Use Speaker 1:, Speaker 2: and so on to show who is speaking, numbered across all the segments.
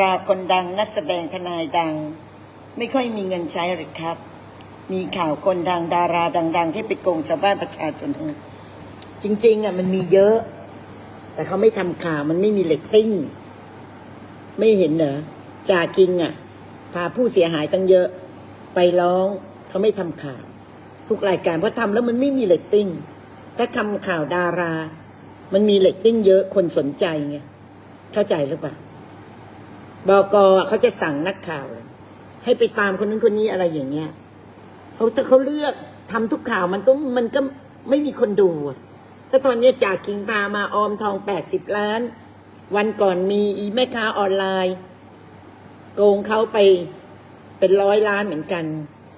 Speaker 1: ราคนดังนักแสดงทนายดัง ไม่ค่อยมีเงินใช้หรือครับ มีข่าวคนดังดาราดัง ๆ ที่ไปโกงชาวบ้านประชาชนจริง ๆอะมันมีเยอะ แต่เขาไม่ทำข่าวมันไม่มีเลตติ้ง ไม่เห็นเหรอจากิงอะ พาผู้เสียหายตั้งเยอะ ไปร้องเขาไม่ทำข่าว ทุกรายการเพราะทำแล้วมันไม่มีเลตติ้งถ้าทำข่าวดารา มันมีเลตติ้งเยอะคนสนใจไงเข้าใจหรือเปล่า บกอะเขาจะสั่งนักข่าว ให้ไปตามคนนั้นคนนี้อะไรอย่างเงี้ยเขาถ้าเขาเลือกทำทุกข่าวมันก็มันก็ไม่มีคนดูถ้าตอนนี้จ่าคิงพามาออมทองแปดสิบล้าน วันก่อนมีอีแม่ค้าออนไลน์ โกงเขาไปเป็นร้อยล้านเหมือนกัน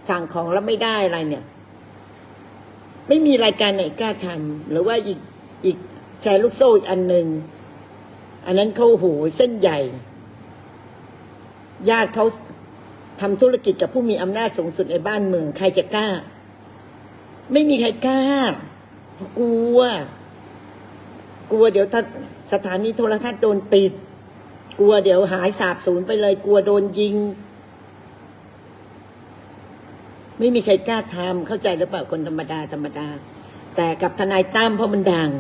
Speaker 1: สั่งของแล้วไม่ได้อะไรเนี่ย ไม่มีรายการไหนกล้าทำหรือว่าอีกอีกแชร์ลูกโซ่อีกอันหนึ่งอันนั้นเขาโหเส้นใหญ่ ญาติเขาทำธุรกิจกับผู้มีอำนาจสูงสุดในบ้านเมือง ใครจะกล้า ไม่มีใครกล้า กลัว กลัวเดี๋ยวสถานีโทรทัศน์โดนปิด กลัวเดี๋ยวหายสาบสูญไปเลย กลัวโดนยิง ไม่มีใครกล้าทำเข้าใจหรือเปล่าคนธรรมดาธรรมดา แต่กับทนายตั้มเพราะมันดัง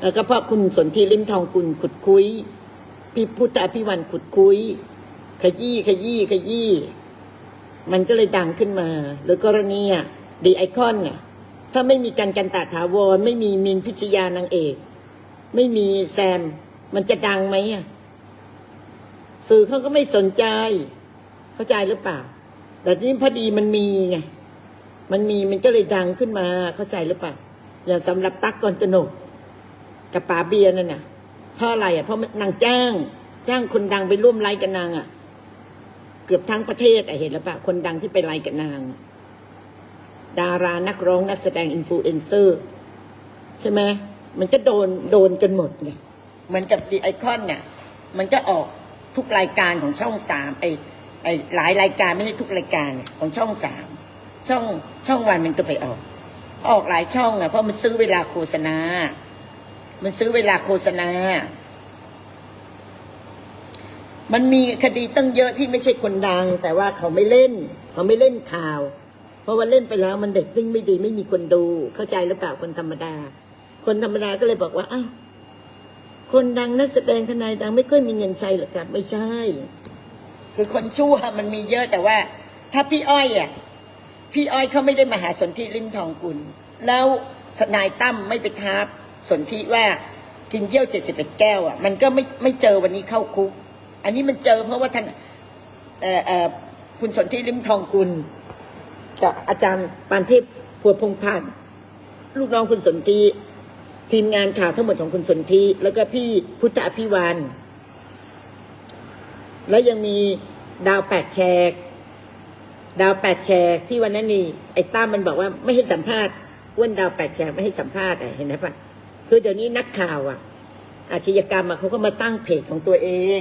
Speaker 1: แล้วก็เพราะคุณสนธิริมทองกุลขุดคุย พี่พุทธอภิวันขุดคุย ขยี้ขยี้ขยี้มันก็เลยดังขึ้นมา หรือกรณีอะดีไอคอนน่ะถ้าไม่มีกันกันตาถาวร ไม่มีมินพิชยานางเอก ไม่มีแซม มันจะดังไหมอะสื่อเขาก็ไม่สนใจ เข้าใจหรือเปล่า แต่นี่พอดีมันมีไง มันมีมันก็เลยดังขึ้นมา เข้าใจหรือเปล่า อย่างสำหรับตั๊กกอนตนกกับป๋าเบียร์นั่นน่ะ เพราะอะไรอะเพราะนางจ้าง จ้างคนดังไปร่วมไลฟ์กับนางอะ เกือบทั้งประเทศอะเห็นแล้วปะคนดังที่ไปไลฟ์กับนาง ดารานักร้องนักแสดงอินฟลูเอนเซอร์ ใช่ไหมมันก็โดนโดนกันหมดไงเหมือนกับดีไอคอนเนี่ยมันก็ออกทุกรายการของช่องสามไอไอหลายรายการไม่ใช่ทุกรายการของช่องสามช่องช่องวันมันก็ไปออก ออกหลายช่องอะเพราะมันซื้อเวลาโฆษณา มันซื้อเวลาโฆษณา มันมีคดีตั้งเยอะที่ไม่ใช่คนดัง แต่ว่าเขาไม่เล่น เขาไม่เล่นข่าว เพราะว่าเล่นไปแล้วมันเด็กติ้งไม่ดีไม่มีคนดู เข้าใจหรือเปล่าคนธรรมดา คนธรรมดาก็เลยบอกว่าอ้าวคนดังนักแสดงทนายดังไม่ค่อยมีเงินใช้หรอกครับไม่ใช่ คือคนชั่วมันมีเยอะแต่ว่า ถ้าพี่อ้อยอะพี่อ้อยเขาไม่ได้มาหาสนธิริมทองกุลแล้วทนายตั้มไม่ไปท้า สนธิว่ากินเยี่ยวเจ็ดสิบเอ็ดแก้วอะมันก็ไม่ไม่เจอวันนี้เข้าคุก อันนี้มันเจอเพราะว่าท่านเอ่อเอ่อคุณสนธิริมทองกุลกับอาจารย์ปานเทพพัวพงพันธ์ลูกน้องคุณสนธิทีมงานข่าวทั้งหมดของคุณสนธิแล้วก็พี่พุทธอภิวันแล้วยังมีดาวแปดแชกดาวแปดแชร์ที่วันนั้นนี่ไอ้ตั้มมันบอกว่าไม่ให้สัมภาษณ์อ้วนดาวแปดแชร์ไม่ให้สัมภาษณ์เห็นไหมปะ คือเดี๋ยวนี้นักข่าวอะ อาชญากรรมอะเขาก็มาตั้งเพจของตัวเอง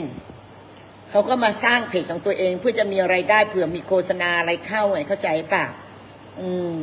Speaker 1: เขาก็มาสร้างเพจของตัวเอง เพื่อจะมีไรายได้เผื่อมีโฆษณาอะไรเข้าไงเข้าใจป่ะอืม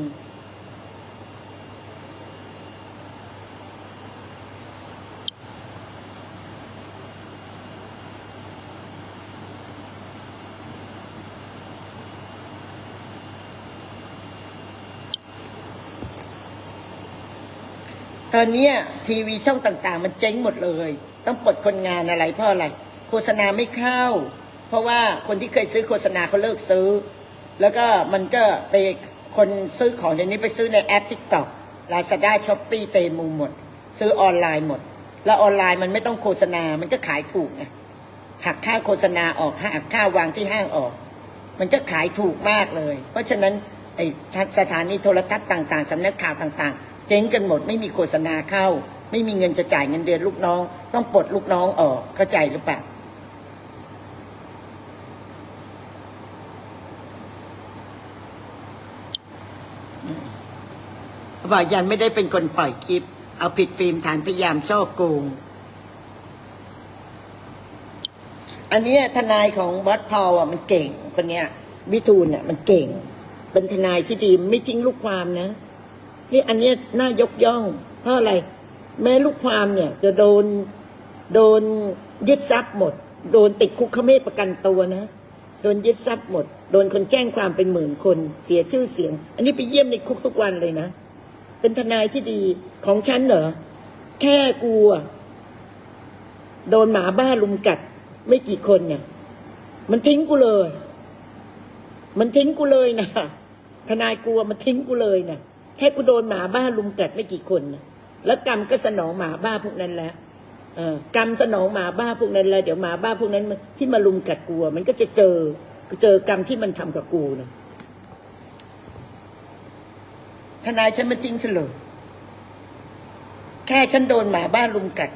Speaker 1: ตอนเนี้ยทีวีช่องต่างๆ มันเจ๊งหมดเลย ต้องปลดคนงานอะไรเพราะอะไร โฆษณาไม่เข้า เพราะว่าคนที่เคยซื้อโฆษณาเขาเลิกซื้อ แล้วก็มันก็ไปคนซื้อของเดี๋ยวนี้ไปซื้อในแอปทิกตอกลาซาด้าช้อปปี้เตมูหมด ซื้อออนไลน์หมด แล้วออนไลน์มันไม่ต้องโฆษณา มันก็ขายถูกไงหักค่าโฆษณาออกหักค่าวางที่ห้างออก มันก็ขายถูกมากเลย เพราะฉะนั้นไอ้สถานีโทรทัศน์ต่าง ๆสำนักข่าวต่าง ๆ เจ๊งกันหมด ไม่มีโฆษณาเข้า ไม่มีเงินจะจ่ายเงินเดือนลูกน้อง ต้องปลดลูกน้องออกเข้าใจหรือเปล่าบอกยันไม่ได้เป็นคนปล่อยคลิป เอาผิดฟิล์มฐานพยายามช่อโกง อันนี้ทนายของวัดพอลอะมันเก่ง คนเนี้ยวิทูลอะมันเก่ง เป็นทนายที่ดีไม่ทิ้งลูกความนะ นี่อันเนี้ยน่ายกย่อง เพราะอะไร แม้ลูกความเนี่ย จะโดนโดนยึดทรัพย์หมด โดนติดคุกเขาไม่ประกันตัวนะโดนยึดทรัพย์หมด โดนคนแจ้งความเป็นหมื่นคน เสียชื่อเสียง อันนี้ไปเยี่ยมในคุกทุกวันเลยนะ เป็นทนายที่ดีของฉันเหรอ แค่กลัว โดนหมาบ้าลุมกัด ไม่กี่คนเนี่ย มันทิ้งกูเลย มันทิ้งกูเลยนะ ทนายกลัวมันทิ้งกูเลยนะ แค่กูโดนหมาบ้าลุมกัดไม่กี่คนนะแล้วกรรมก็สนองหมาบ้าพวกนั้นแล้วกรรมสนองหมาบ้าพวกนั้นแล้วเดี๋ยวหมาบ้าพวกนั้นที่มาลุมกัดกูมันก็จะเจอเจอกรรมที่มันทำกับกูนะทนายฉันมาจริงเฉลยแค่ฉันโดนหมาบ้าลุมกัด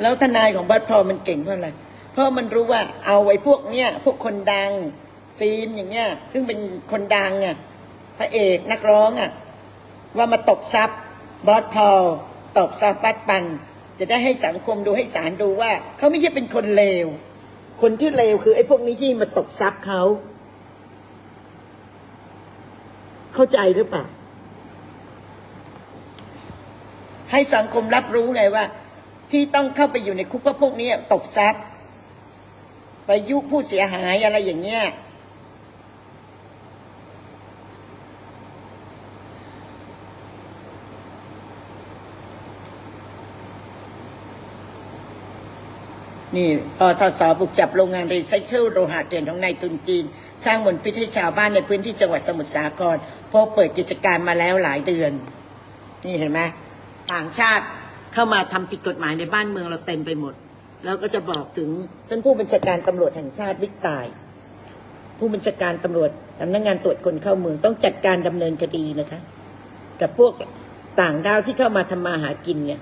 Speaker 1: แล้วทนายของบัตพอมันเก่งเพราะอะไร เพราะมันรู้ว่าเอาไอ้พวกเนี้ยพวกคนดัง ฟิล์มอย่างเงี้ย ซึ่งเป็นคนดังอะพระเอกนักร้องอะว่ามาตบซับบอสพอลตบซับปัดปัน จะได้ให้สังคมดูให้ศาลดูว่า เขาไม่ใช่เป็นคนเลว คนที่เลวคือไอ้พวกนี้ที่มาตบซับเขาเข้าใจหรือเปล่าให้สังคมรับรู้ไงว่า ที่ต้องเข้าไปอยู่ในคุกเพราะพวกนี้ตบซับ ไปยุผู้เสียหายอะไรอย่างเงี้ยนี่ปทศบุกจับโรงงานรีไซเคิลโลหะเถื่อนของนายทุนจีน สร้างมลพิษให้ชาวบ้านในพื้นที่จังหวัดสมุทรสาครเพราะเปิดกิจการมาแล้วหลายเดือน นี่เห็นไหมต่างชาติเข้ามาทำผิดกฎหมายในบ้านเมืองเราเต็มไปหมด แล้วก็จะบอกถึงท่านผู้บัญชาการตำรวจแห่งชาติวิกตาย ผู้บัญชาการตำรวจสำนักงานตรวจคนเข้าเมืองต้องจัดการดำเนินคดีนะคะ กับพวกต่างด้าวที่เข้ามาทำมาหากินเนี่ย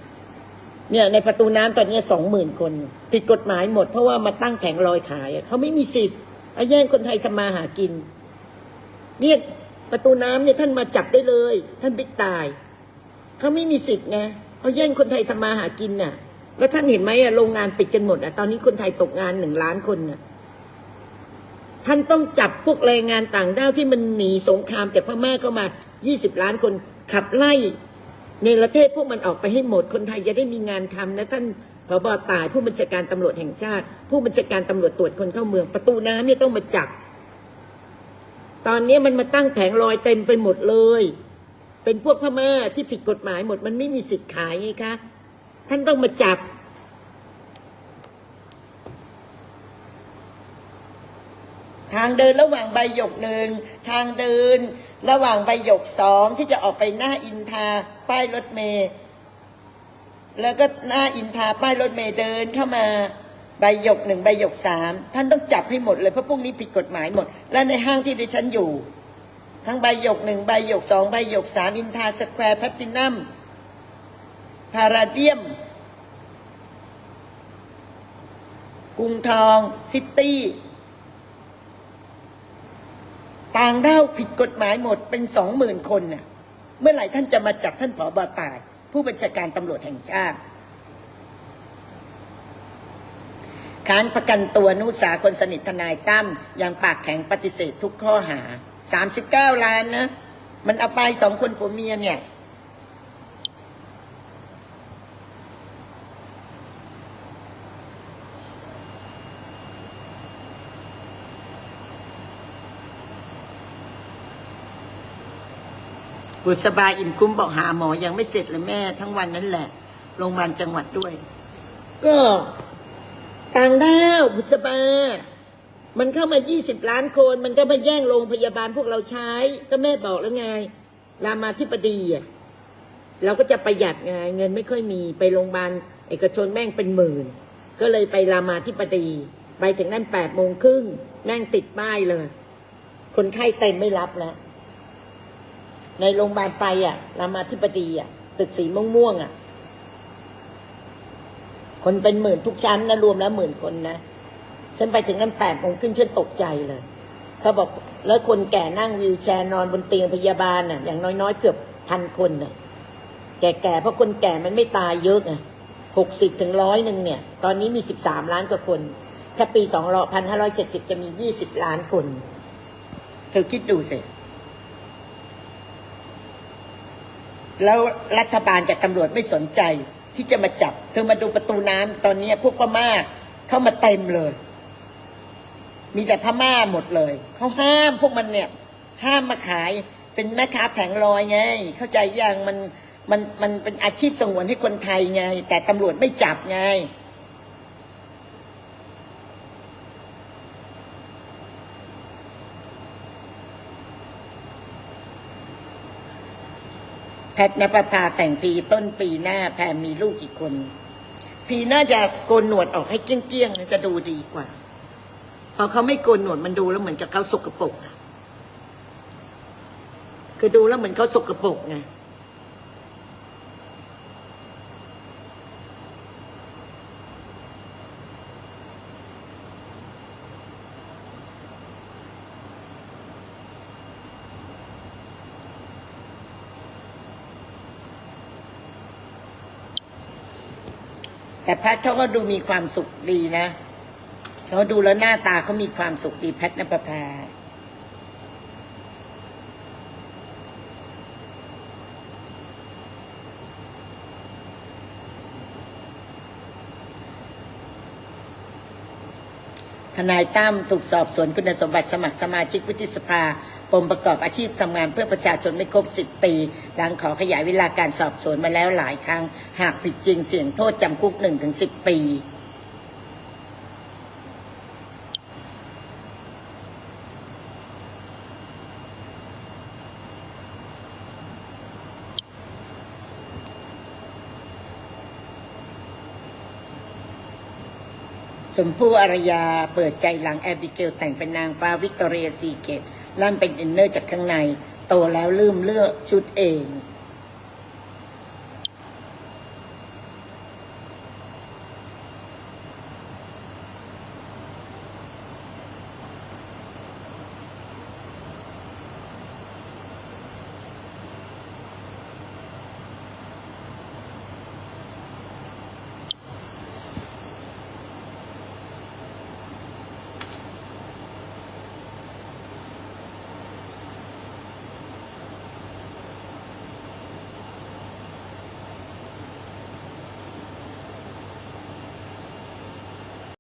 Speaker 1: เนี่ยในประตูน้ำตอนนี้สองหมื่นคนผิดกฎหมายหมดเพราะว่ามาตั้งแผงลอยขายเขาไม่มีสิทธิ์เอาแย่งคนไทยทำมาหากิน เนี่ยประตูน้ำเนี่ยท่านมาจับได้เลย ท่านบิ๊กตายเขาไม่มีสิทธิ์ไงเอาแย่งคนไทยทำมาหากินน่ะ แล้วท่านเห็นไหมอะโรงงานปิดกันหมดอะตอนนี้คนไทยตกงานหนึ่งล้านคนน่ะท่านต้องจับพวกแรงงานต่างด้าวที่มันหนีสงครามจากพม่าเข้ามา 20 ล้านคนขับไล่ในประเทศพวกมันออกไปให้หมดคนไทยจะได้มีงานทำนะท่านผบตายผู้บัญชาการตำรวจแห่งชาติ ผู้บัญชาการตำรวจตรวจคนเข้าเมืองประตูน้ำเนี่ยต้องมาจับ ตอนนี้มันมาตั้งแผงลอยเต็มไปหมดเลย เป็นพวกพม่าที่ผิดกฎหมายหมดมันไม่มีสิทธิ์ขายไงคะ ท่านต้องมาจับ ทางเดินระหว่างใบหยกหนึ่งทางเดินระหว่างใบหยกสองที่จะออกไปหน้าอินทาป้ายรถเมล์แล้วก็หน้าอินทาป้ายรถเมล์เดินเข้ามาใบหยกหนึ่งใบหยกสามท่านต้องจับให้หมดเลยเพราะพวกนี้ผิดกฎหมายหมด และในห้างที่ดิฉันอยู่ ทั้งใบหยกหนึ่งใบหยกสองใบหยกสามอินทาสแควร์แพตตินัม พาราเดียม กรุงทอง ซิตี้ ต่างด้าวผิดกฎหมายหมดเป็นสองหมื่นคนน่ะ เมื่อไหร่ท่านจะมาจับท่านผอบตาย ผู้บัญชาการตำรวจแห่งชาติ ค้านประกันตัวนุสาคนสนิททนายตั้มยังปากแข็งปฏิเสธทุกข้อหาสามสิบเก้าล้านนะ มันเอาไปสองคนผัวเมียเนี่ย บุษบาอิ่มคุ้มบอกหาหมอยังไม่เสร็จเลยแม่ทั้งวันนั้นแหละโรงพยาบาลจังหวัดด้วย ก็ต่างด้าวบุษบา มันเข้ามา 20 ล้านคน มันก็มาแย่งโรงพยาบาลพวกเราใช้ ก็แม่บอกแล้วไง รามาธิบดีอะเราก็จะประหยัดไงเงินไม่ค่อยมีไปโรงพยาบาลเอกชนแม่งเป็นหมื่น ก็เลยไปรามาธิบดี ไปถึงนั่นแปดโมงครึ่งแม่งติดป้ายเลย คนไข้เต็มไม่รับแล้ว ในโรงพยาบาลไปอะรามาธิบดีอะ ตึกสีม่วงๆอะ คนเป็นหมื่นทุกชั้นนะรวมแล้วหมื่นคนนะ ฉันไปถึงนั้นแปดโมงขึ้นฉันตกใจเลย เขาบอกแล้วคนแก่นั่งวีลแชร์นอนบนเตียงพยาบาลน่ะ อย่างน้อยๆเกือบพันคนน่ะ แก่ๆเพราะคนแก่มันไม่ตายเยอะไงหกสิบถึงร้อยหนึ่งเนี่ย ตอนนี้มีสิบสามล้านกว่าคน ถ้าปีสองพันห้าร้อยเจ็ดสิบจะมียี่สิบล้านคน เธอคิดดูสิ แล้วรัฐบาลกับตำรวจไม่สนใจที่จะมาจับ เธอมาดูประตูน้ำตอนนี้พวกพม่าเข้ามาเต็มเลย มีแต่พม่าหมดเลย เขาห้ามพวกมันเนี่ย ห้ามมาขายเป็นแม่ค้าแผงลอยไง เข้าใจยังมันมันมันเป็นอาชีพสงวนให้คนไทยไง แต่ตำรวจไม่จับไง แพทย์นภพาแต่งปีต้นปีหน้าแพรมีลูกอีกคนปีหน้าจะโกนหนวดออกให้เกี้ยงๆนจะดูดีกว่า พอเขาไม่โกนหนวดมันดูแล้วเหมือนกับเขาสกปรกคือดูแล้วเหมือนเขาสกปรกไง แต่แพทย์เขาก็ดูมีความสุขดีนะเขาดูแล้วหน้าตาเขามีความสุขดีแพทย์นภพา ทนายตั้มถูกสอบสวนคุณสมบัติสมัครสมาชิกวุฒิสภาปมประกอบอาชีพทำงานเพื่อประชาชนไม่ครบ 10 ปี หลังขอขยายเวลาการสอบสวนมาแล้วหลายครั้ง หากผิดจริงเสี่ยงโทษจำคุก 1-10 ปี ชมพู่อารยาเปิดใจหลังแอบิเกลแต่งเป็นนางฟ้าวิกตอเรียซีเกตลั่นเป็นอินเนอร์จากข้างใน โตแล้วลืมเลือกชุดเอง